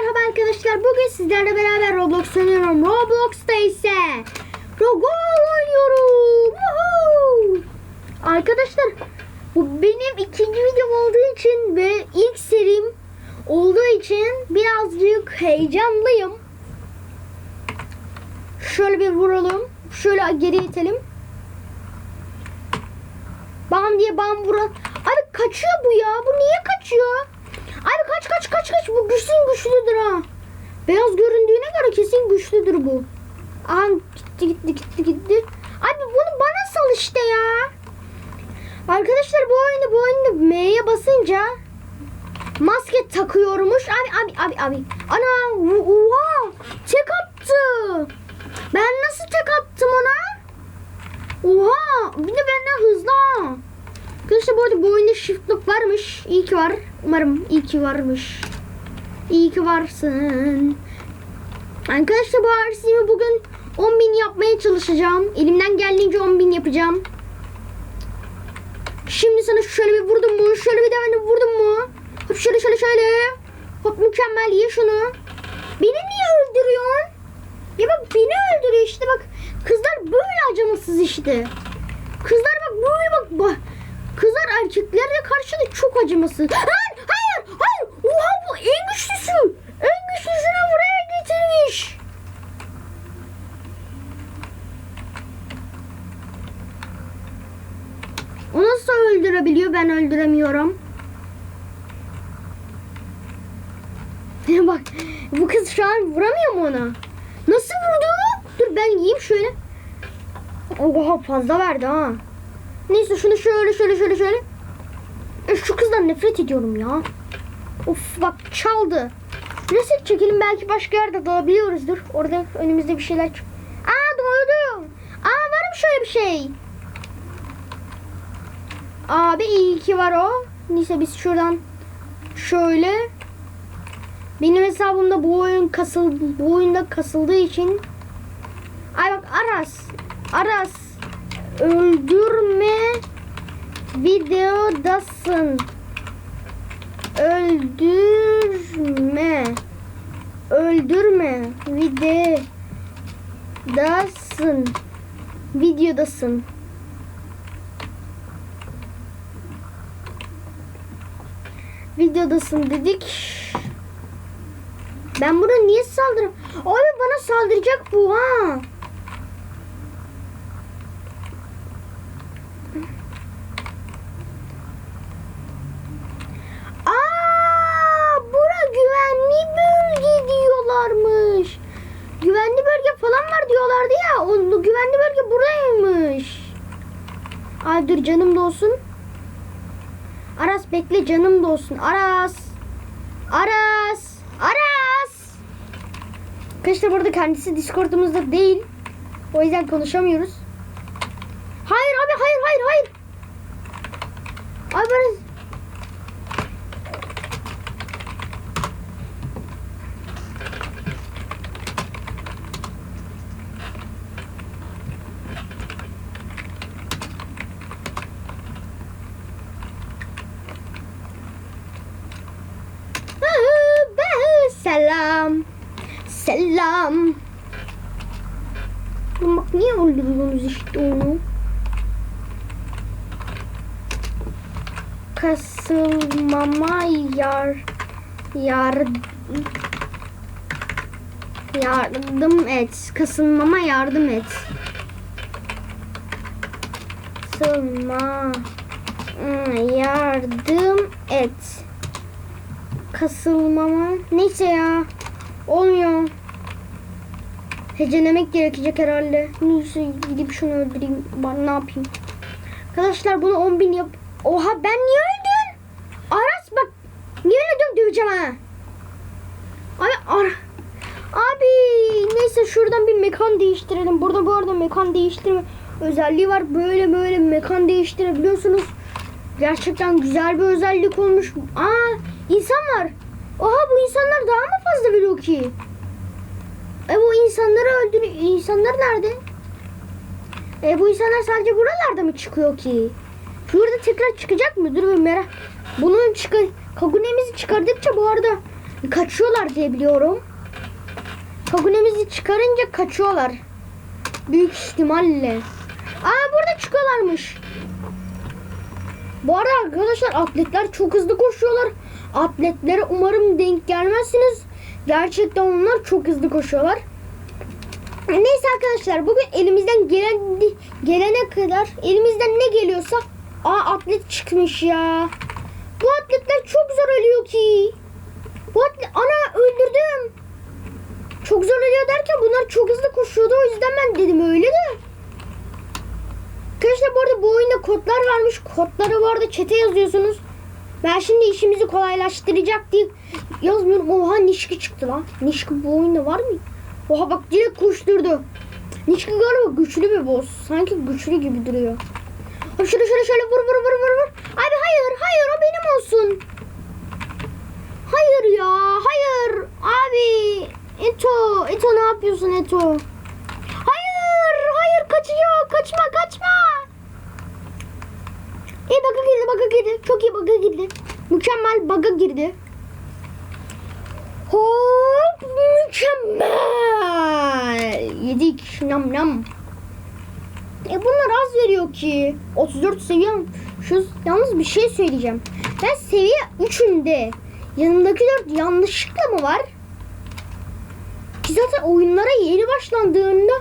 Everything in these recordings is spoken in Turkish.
merhaba arkadaşlar. Bugün sizlerle beraber Roblox oynuyorum. Roblox'ta ise Rogol oynuyorum. Woohoo! Arkadaşlar bu benim ikinci videom olduğu için ve ilk serim olduğu için birazcık heyecanlıyım. Şöyle bir vuralım. Şöyle geri itelim. Bam diye bam vuran. Abi kaçıyor bu ya. Bu niye kaçıyor? Abi kaç kaç kaç kaç. Bu güçlü güçlüdür ha. Beyaz göründüğüne göre kesin güçlüdür bu. Aha gitti gitti gitti gitti. Abi bunu bana sal işte ya. Arkadaşlar bu oyunda bu oyunda M'ye basınca maske takıyormuş. Abi abi abi abi. Ana oha tek attı. Ben nasıl tek attım ona? Oha bir de benden hızlı. Arkadaşlar bu arada bu oyunda shiftlock varmış. İyi ki var. Umarım iyi ki varmış. İyi ki varsın. Arkadaşlar bu RC'mi bugün 10.000 yapmaya çalışacağım. Elimden geldiğince 10.000 yapacağım. Şimdi sana şöyle bir vurdum mu? Şöyle bir de ben vurdum mu? Hop şöyle şöyle şöyle. Hop mükemmel ye şunu. Beni niye öldürüyorsun? Ya bak beni öldürüyor işte bak. Kızlar böyle acımasız işte. Kızlar bak böyle bak. bak. Kızlar erkeklerle karşı da çok acımasız. Hayır hayır hayır. Oha bu en güçlüsü. En güçlüsünü buraya getirmiş. O nasıl öldürebiliyor ben öldüremiyorum. Bak bu kız şu an vuramıyor mu ona? Nasıl vurdu? Dur ben yiyeyim şöyle. Oha fazla verdi ha. Neyse şunu şöyle şöyle şöyle şöyle. E, şu kızdan nefret ediyorum ya. Of bak çaldı. Reset çekelim belki başka yerde dalabiliyoruzdur. Orada önümüzde bir şeyler çık. Aa doydum. Aa varım şöyle bir şey. Abi iyi ki var o. Neyse biz şuradan şöyle benim hesabımda bu oyun kasıl bu oyunda kasıldığı için Ay bak Aras Aras öldürme videodasın. Öldürme. Öldürme. Videodasın. Videodasın. Videodasın dedik. Ben buna niye saldırım? Abi bana saldıracak bu ha. Dur canım da olsun. Aras bekle canım da olsun. Aras. Aras. Aras. Arkadaşlar burada kendisi Discord'umuzda değil. O yüzden konuşamıyoruz. Hayır abi hayır hayır hayır. Abi ben... Bak niye öldürüyorsunuz işte onu? Kasılmama yar yar yardım et. Kasılmama yardım et. Kasılma yardım et kasılmama. Neyse ya. Olmuyor. Hecelemek gerekecek herhalde. Neyse gidip şunu öldüreyim. Ben ne yapayım? Arkadaşlar bunu 10 bin yap. Oha ben niye öldüm? Aras bak. Niye öldüm döveceğim ha. Abi ar Abi neyse şuradan bir mekan değiştirelim. Burada bu arada mekan değiştirme özelliği var. Böyle böyle mekan değiştirebiliyorsunuz. Gerçekten güzel bir özellik olmuş. Aa insan var. Oha bu insanlar daha mı fazla veriyor ki? E bu insanları öldürüyor. İnsanlar nerede? E bu insanlar sadece buralarda mı çıkıyor ki? Şurada tekrar çıkacak mı? Dur bir merak. Bunun çıkar Kagune'mizi çıkardıkça bu arada Kaçıyorlar diye biliyorum. Togunemizi çıkarınca kaçıyorlar. Büyük ihtimalle. Aa burada çıkıyorlarmış. Bu arada arkadaşlar atletler çok hızlı koşuyorlar. Atletlere umarım denk gelmezsiniz. Gerçekten onlar çok hızlı koşuyorlar. Neyse arkadaşlar bugün elimizden gelen gelene kadar elimizden ne geliyorsa aa atlet çıkmış ya. Bu atletler çok zor ölüyor ki. Bu atlet ana öldürdüm. Çok zor ölüyor derken bunlar çok hızlı koşuyordu o yüzden ben dedim öyle de. Arkadaşlar bu arada bu oyunda kodlar varmış. Kodları bu arada çete yazıyorsunuz. Ben şimdi işimizi kolaylaştıracak diye yazmıyorum. Oha Nişki çıktı lan. Nişki bu oyunda var mı? Oha bak direkt koşturdu. Nişki galiba güçlü bir boss. Sanki güçlü gibi duruyor. Abi şöyle şöyle şöyle vur vur vur vur vur. Abi hayır hayır o benim olsun. Hayır ya hayır. Abi Eto Eto ne yapıyorsun Eto? Hayır hayır kaçıyor kaçma kaçma. İyi bug'a girdi bug'a girdi. Çok iyi bug'a girdi. Mükemmel bug'a girdi. Hop mükemmel. Yedik nam nam. E bunlar az veriyor ki. 34 seviyem. Şu yalnız bir şey söyleyeceğim. Ben seviye 3'ünde yanımdaki 4 yanlışlıkla mı var? Ki zaten oyunlara yeni başlandığında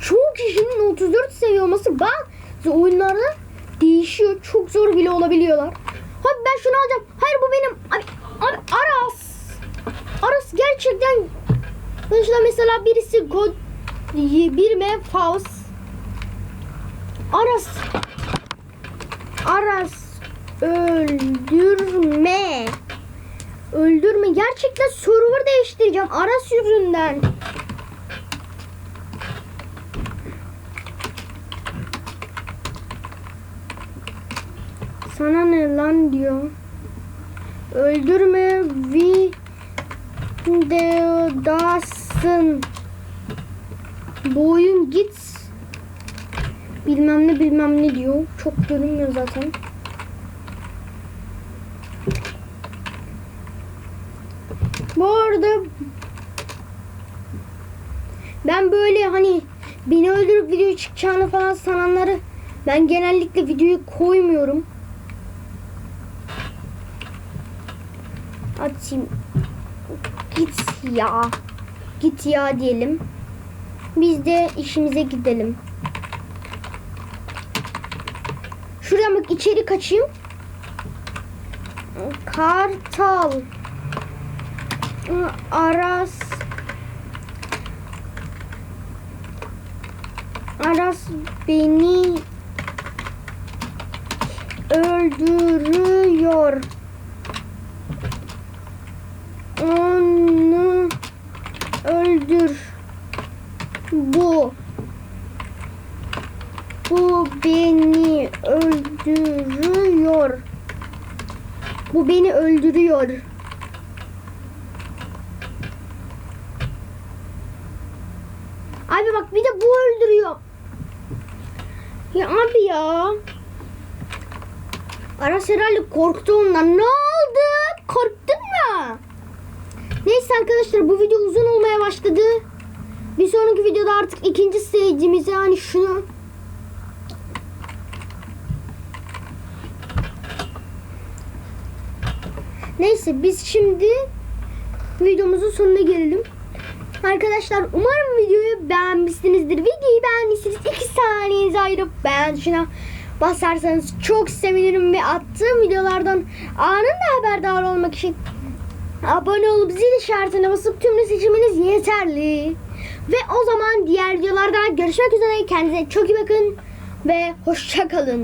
çoğu kişinin 34 seviye olması bazı oyunlarda değişiyor. Çok zor bile olabiliyorlar. Hadi ben şunu alacağım. Hayır bu benim. Abi, abi Aras. Aras gerçekten mesela mesela birisi God bir me Faust. Aras Aras öldürme. Öldürme. Gerçekten server değiştireceğim Aras yüzünden. Sana ne lan diyor? Öldürme videodasın bu oyun git bilmem ne bilmem ne diyor. Çok görünmüyor zaten. Bu arada ben böyle hani beni öldürüp video çıkacağını falan sananları ben genellikle videoyu koymuyorum. Atayım. Git ya. Git ya diyelim. Biz de işimize gidelim. Şuradan bak içeri kaçayım. Kartal. Aras. Aras beni öldürüyor. Onu öldür. Bu. Bu beni öldürüyor. Bu beni öldürüyor. Abi bak bir de bu öldürüyor. Ya abi ya. Aras herhalde korktu. Ne oldu? Korktun mu? Neyse arkadaşlar bu video uzun olmaya başladı. Bir sonraki videoda artık ikinci stage'imizi yani şunu Neyse biz şimdi videomuzun sonuna gelelim. Arkadaşlar umarım videoyu beğenmişsinizdir. Videoyu beğendiyseniz 2 saniyenizi ayırıp beğen tuşuna basarsanız çok sevinirim ve attığım videolardan anında haberdar olmak için abone olup zil işaretine basıp tümünü seçiminiz yeterli. Ve o zaman diğer videolarda görüşmek üzere. Kendinize çok iyi bakın ve hoşça kalın.